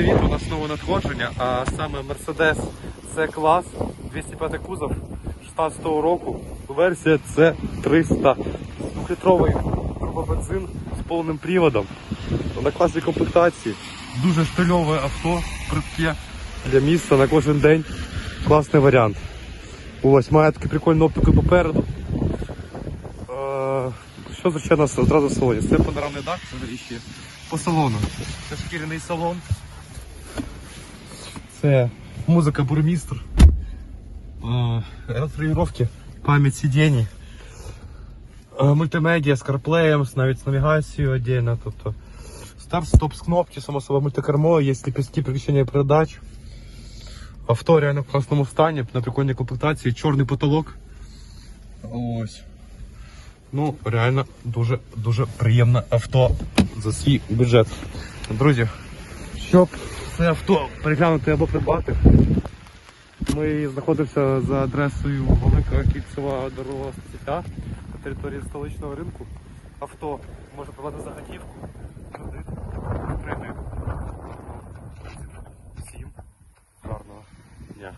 Привіт, у нас знову надходження, а саме Mercedes C-клас 205 кузов 16 року. Версія C 300. Двохлітровий турбобензин з повним приводом. На класній комплектації. Дуже стильове авто, притке для міста на кожен день. Класний варіант. Ось має таку прикольну оптику попереду. Що звичайно одразу в салоні? Це панорамний дах, це ще по салону. Це шкіряний салон. Це музика бурмістр. Е, пам'ять сидінь. Мультимедіа з з- навіть з навігацією віддільно. Тобто старт, стоп з кнопки, само собою мультикермо, є ліпістки переключення передач. Авто реально в класному стані, на прикольній комплектації, чорний потолок. Ось. Ну, реально дуже дуже приємне авто за свій бюджет. Друзі, щоб власне авто переглянути або придбати. Ми знаходимося за адресою Велика Кільцева дорога Стеця на території столичного ринку. Авто можна придбати за готівку, кредит. Всім гарного дня.